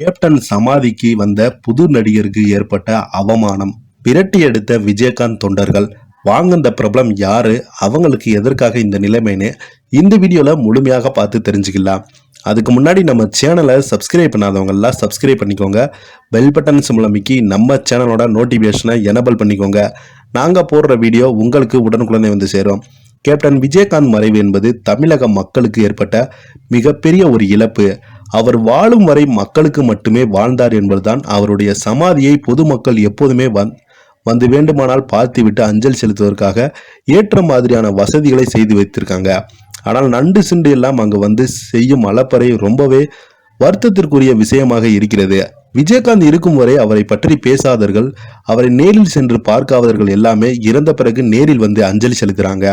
Captain சமாதிக்கு வந்த புது நடிகருக்கு ஏற்பட்ட அவமானம். விரட்டி எடுத்த விஜயகாந்த் தொண்டர்கள் வாங்க இந்த பிரபலம் யாரு? அவங்களுக்கு எதற்காக இந்த நிலைமைன்னு இந்த வீடியோல முழுமையாக பார்த்து தெரிஞ்சுக்கலாம். அதுக்கு முன்னாடி நம்ம சேனலை சப்ஸ்கிரைப் பண்ணாதவங்கெல்லாம் சப்ஸ்கிரைப் பண்ணிக்கோங்க. பெல் பட்டன் சிம்லமிக்கி நம்ம சேனலோட நோட்டிஃபிகேஷனை எனபிள் பண்ணிக்கோங்க. நாங்கள் போடுற வீடியோ உங்களுக்கு உடனுக்குடனே வந்து சேரும். கேப்டன் விஜயகாந்த் மறைவு என்பது தமிழக மக்களுக்கு ஏற்பட்ட மிகப்பெரிய ஒரு இழப்பு. அவர் வாழும் வரை மக்களுக்கு மட்டுமே வாழ்ந்தார் என்பதுதான் அவருடைய சமாதியை பொதுமக்கள் எப்போதுமே வந் வந்து வேண்டுமானால் பார்த்துவிட்டு அஞ்சல் செலுத்துவதற்காக ஏற்ற மாதிரியான வசதிகளை செய்து வைத்திருக்காங்க. ஆனால் நண்டு சிண்டு எல்லாம் அங்கு வந்து செய்யும் அலப்பறை ரொம்பவே வருத்தத்திற்குரிய விஷயமாக இருக்கிறது. விஜயகாந்த் இருக்கும் வரை அவரை பற்றி பேசாதவர்கள் அவரை நேரில் சென்று பார்க்காதவர்கள் எல்லாமே இறந்த பிறகு நேரில் வந்து அஞ்சலி செலுத்துறாங்க.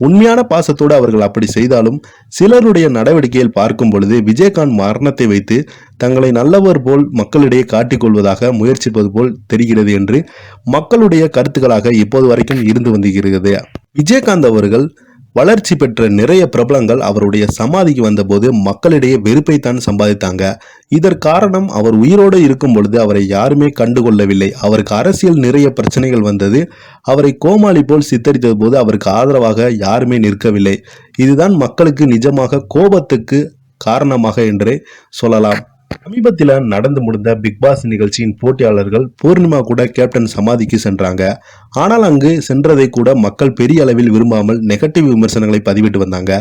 உண்மையான பாசத்தோடு அவர்கள் அப்படி செய்தாலும் சிலருடைய நடவடிக்கையில் பார்க்கும் பொழுது விஜயகாந்த் மரணத்தை வைத்து தங்களை நல்லவர் போல் மக்களிடையே காட்டிக்கொள்வதாக முயற்சிப்பது போல் தெரிகிறது என்று மக்களுடைய கருத்துக்களாக இப்போது வரைக்கும் இருந்து வந்துகிறது விஜயகாந்த் அவர்கள் வளர்ச்சி பெற்ற நிறைய பிரபலங்கள் அவருடைய சமாதிக்கு வந்தபோது மக்களிடையே வெறுப்பைத்தான் சம்பாதித்தாங்க. இதற்காரணம் அவர் உயிரோடு இருக்கும் பொழுது அவரை யாருமே கண்டுகொள்ளவில்லை. அவருக்கு அரசியல் நிறைய பிரச்சனைகள் வந்தது. அவரை கோமாளி போல் சித்தரித்தது போது அவருக்கு ஆதரவாக யாருமே நிற்கவில்லை. இதுதான் மக்களுக்கு நிஜமாக கோபத்துக்கு காரணமாக என்றே சொல்லலாம். சமீபத்தில் நடந்து முடிந்த பிக் பாஸ் நிகழ்ச்சியின் போட்டியாளர்கள் பூர்ணிமா கூட கேப்டன் சமாதிக்கு சென்றாங்க. ஆனால் அங்கு சென்றதை கூட மக்கள் பெரிய அளவில் விரும்பாமல் நெகட்டிவ் விமர்சனங்களை பதிவிட்டு வந்தாங்க.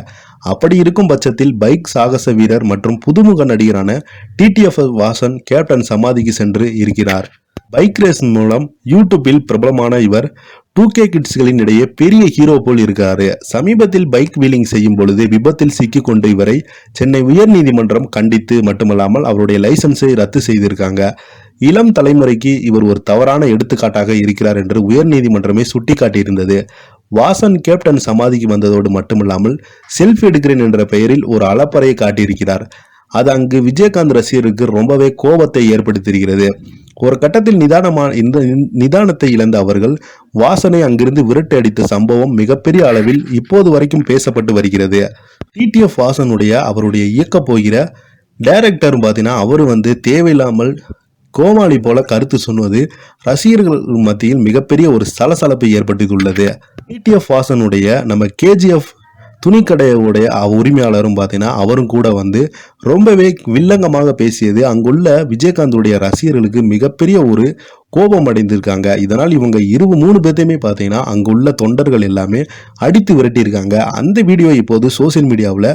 அப்படி இருக்கும் பட்சத்தில் பைக் சாகச வீரர் மற்றும் புதுமுக நடிகரான டிடிஎஃப் வாசன் கேப்டன் சமாதிக்கு சென்று இருக்கிறார். பைக் ரேஸ் மூலம் யூடியூப்பில் பிரபலமான இவர் டூ கே கிட்ஸ்களின் இடையே பெரிய ஹீரோ போல் இருக்காரு. சமீபத்தில் பைக் வீலிங் செய்யும் பொழுது விபத்தில் சிக்கிக் கொண்ட இவரை சென்னை உயர்நீதிமன்றம் கண்டித்து மட்டுமல்லாமல் அவருடைய லைசன்ஸை ரத்து செய்திருக்காங்க. இளம் தலைமுறைக்கு இவர் ஒரு தவறான எடுத்துக்காட்டாக இருக்கிறார் என்று உயர்நீதிமன்றமே சுட்டிக்காட்டியிருந்தது. வாசன் கேப்டன் சமாதிக்கு வந்ததோடு மட்டுமில்லாமல் செல்ஃபி எடுக்கிறேன் என்ற பெயரில் ஒரு அலப்பறையை காட்டியிருக்கிறார். அது அங்கு விஜயகாந்த் ரசிகருக்கு ரொம்பவே கோபத்தை ஏற்படுத்தியிருக்கிறது. ஒரு கட்டத்தில் நிதானமான இந்த நிதானத்தை இழந்த அவர்கள் வாசனை அங்கிருந்து விரட்டு அடித்த சம்பவம் மிகப்பெரிய அளவில் இப்போது வரைக்கும் பேசப்பட்டு வருகிறது. டிடிஎஃப் வாசனுடைய அவருடைய இயக்க போகிற டைரக்டர் பார்த்தீங்கன்னா அவர் வந்து தேவையில்லாமல் கோமாளி போல கருத்து சொன்னது ரசிகர்கள் மத்தியில் மிகப்பெரிய ஒரு சலசலப்பை ஏற்பட்டுள்ளது டிடிஎஃப் வாசனுடைய நம்ம கேஜிஎஃப் துணிக்கடையுடைய உரிமையாளரும் பார்த்தீங்கன்னா அவரும் கூட வந்து ரொம்பவே வில்லங்கமாக பேசியது. அங்குள்ள விஜயகாந்துடைய ரசிகர்களுக்கு மிகப்பெரிய ஒரு கோபம் அடைந்திருக்காங்க. இதனால் இவங்க இரு மூணு பேர்த்தையுமே பார்த்தீங்கன்னா அங்குள்ள தொண்டர்கள் எல்லாமே அடித்து விரட்டியிருக்காங்க. அந்த வீடியோ இப்போது சோசியல் மீடியாவில்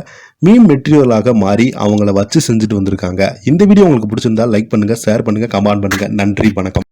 மீன் மெட்டீரியலாக மாறி அவங்கள வச்சு செஞ்சுட்டு வந்திருக்காங்க. இந்த வீடியோ உங்களுக்கு பிடிச்சிருந்தா லைக் பண்ணுங்கள் ஷேர் பண்ணுங்கள் கமெண்ட் பண்ணுங்கள் நன்றி வணக்கம்.